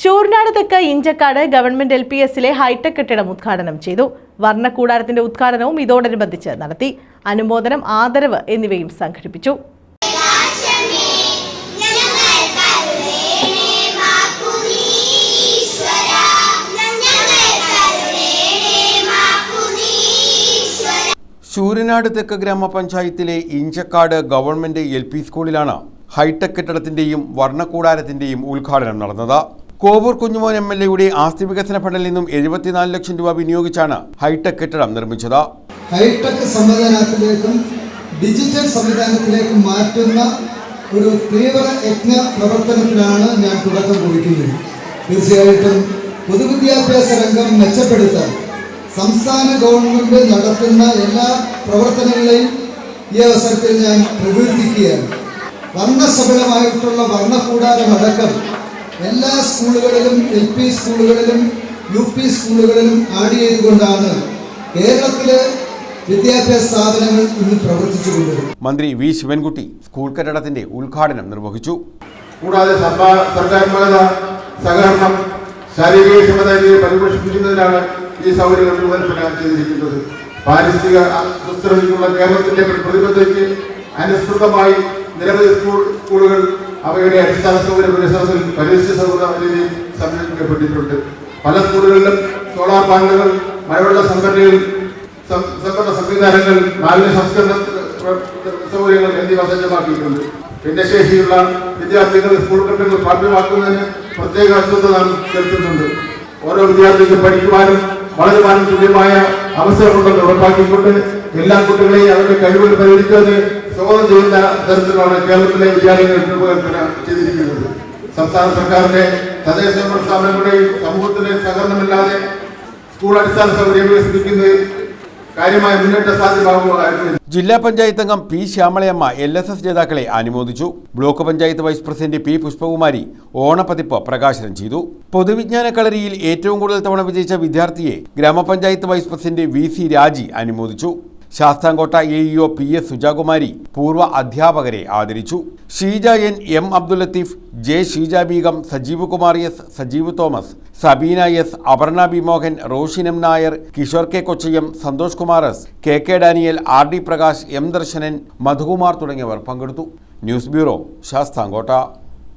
ഷൂർനാട് തെക്ക് Inchakkad government L P എസിലെ hitech കെട്ടിടം ഉദ്ഘാടനം ചെയ്തു. വർണക്കൂടാരത്തിന്റെ ഉദ്ഘാടനവും ഇതോടനുബന്ധിച്ച് നടത്തി. അനുമോദനം ആദരവ് എന്നിവയും സംഘടിപ്പിച്ചു. ശൂരനാട് തെക്ക് ഗ്രാമപഞ്ചായത്തിലെ ഇഞ്ചക്കാട് ഗവൺമെന്റ് എൽ പി സ്കൂളിലാണ് ഹൈടെക് കെട്ടിടത്തിന്റെയും വർണക്കൂടാരത്തിന്റെയും ഉദ്ഘാടനം നടന്നത്. കോവൂർ കുഞ്ഞുമോൻ എം എൽ എയുടെ ആസ്തി വികസന ഫണ്ടിൽ നിന്നും എഴുപത്തിനാല് ലക്ഷം രൂപ വിനിയോഗിച്ചാണ് ഹൈടെക് കെട്ടിടം നിർമ്മിച്ചത്. ഹൈടെക് സംവിധാനത്തിലേക്കും ഡിജിറ്റൽ സംവിധാനത്തിലേക്കും മാറ്റുന്ന ഒരു തീവ്ര യജ്ഞ പ്രവർത്തനത്തിലാണ് ഞാൻ തുടക്കം കുറിക്കുന്നത്. തീർച്ചയായിട്ടും പൊതുവിദ്യാഭ്യാസ രംഗം മെച്ചപ്പെടുത്താൻ സംസ്ഥാന ഗവൺമെന്റ് നടത്തുന്ന എല്ലാ പ്രവർത്തനങ്ങളെയും ഈ അവസരത്തിൽ ഞാൻ പ്രകീർത്തിക്കുകയാണ്. വർണസഫലമായിട്ടുള്ള വർണക്കൂടാരമടക്കം എല്ലാ സ്കൂളുകളിലും എൽ പി സ്കൂളുകളിലും യു പി സ്കൂളുകളിലും ആഡ് ചെയ്തുകൊണ്ടാണ് കേരളത്തിലെ വിദ്യാഭ്യാസ സ്ഥാപനങ്ങൾ ഇന്ന് പ്രവർത്തിച്ചുകൊണ്ടിരുന്നത്. മന്ത്രി വി ശിവൻകുട്ടി സ്കൂൾ കെട്ടിടത്തിന്റെ ഉദ്ഘാടനം നിർവഹിച്ചു. കൂടാതെ സർക്കാരിന്മേത സഹകരണം ശാരീരിക ക്ഷമത എന്നിവയെ പരിപോഷിപ്പിക്കുന്നതിനാണ് ഈ സൗകര്യങ്ങൾ രൂപകൽപ്പന ചെയ്തിരിക്കുന്നത്. പാരിസ്ഥിതിക സുസ്ഥിരതയ്ക്കുള്ള കേരളത്തിന്റെ പ്രതിബദ്ധതയ്ക്ക് അനുസൃതമായി നിരവധി സ്കൂൾ സ്കൂളുകൾ അവയുടെ അടിസ്ഥാന സൗകര്യ പരിസരത്തിൽ പരിസ്ഥിതി സൗഹൃദ രീതിയിൽ സംരക്ഷിക്കപ്പെട്ടിട്ടുണ്ട് പല സ്കൂളുകളിലും സോളാർ പാനലുകൾ മഴവെള്ള സംഭരണികൾ സംഭരണ സംവിധാനങ്ങൾ മാലിന്യ സംസ്കരണ സൗകര്യങ്ങൾ എന്നിവ സജ്ജമാക്കിയിട്ടുണ്ട്. ഭിന്നശേഷിയുള്ള വിദ്യാർത്ഥികൾ സ്കൂൾ കെട്ടിടങ്ങൾ പ്രാപ്യമാക്കുന്നതിന് പ്രത്യേക അശ്രദ്ധ നാം ചെലുത്തുന്നുണ്ട് ഓരോ വിദ്യാർത്ഥിക്കും പഠിക്കുവാനും വളരുവാനും തുല്യമായ അവസരമുണ്ടെന്ന് ഉറപ്പാക്കിക്കൊണ്ട് എല്ലാ കുട്ടികളെയും അവരുടെ കഴിവുകൾ പരിഹരിക്കുന്നതിന് സ്വാഗതം ചെയ്യുന്ന തരത്തിലാണ് കേരളത്തിലെ വിദ്യാലയങ്ങൾ രൂപകൽപ്പന ചെയ്തിരിക്കുന്നത്. സംസ്ഥാന സർക്കാരിന്റെ തദ്ദേശ സ്ഥാപനങ്ങളുടെയും സമൂഹത്തിന്റെ സഹകരണമില്ലാതെ സ്കൂൾ അടിസ്ഥാന സൗകര്യം വികസിപ്പിക്കുന്നതിൽ കാര്യമായ മുന്നേറ്റ ജില്ലാ പഞ്ചായത്ത് അംഗം P Shyamalayamma L S S ജേതാക്കളെ അനുമോദിച്ചു. Block panchayat vice president P Pushpakumari ഓണപ്പതിപ്പ് പ്രകാശനം ചെയ്തു. പൊതുവിജ്ഞാന കളരിയിൽ ഏറ്റവും കൂടുതൽ തവണ വിജയിച്ച വിദ്യാർത്ഥിയെ ഗ്രാമപഞ്ചായത്ത് vice president V C Raji അനുമോദിച്ചു. Sasthamkotta A EO P S Sujakumari പൂർവ അധ്യാപകരെ ആദരിച്ചു. Sheeja N M Abdul Latheef J Sheeja Beegum Sajeev Kumar S Sajeev Thomas Sabeena S Aparna B Mohan Roshin M Nair Kishore K Kochayam Santhosh Kumar S K K Daniel R D Prakash M Darsanan Madhukumar തുടങ്ങിയവർ പങ്കെടുത്തു. News bureau Sasthamkotta.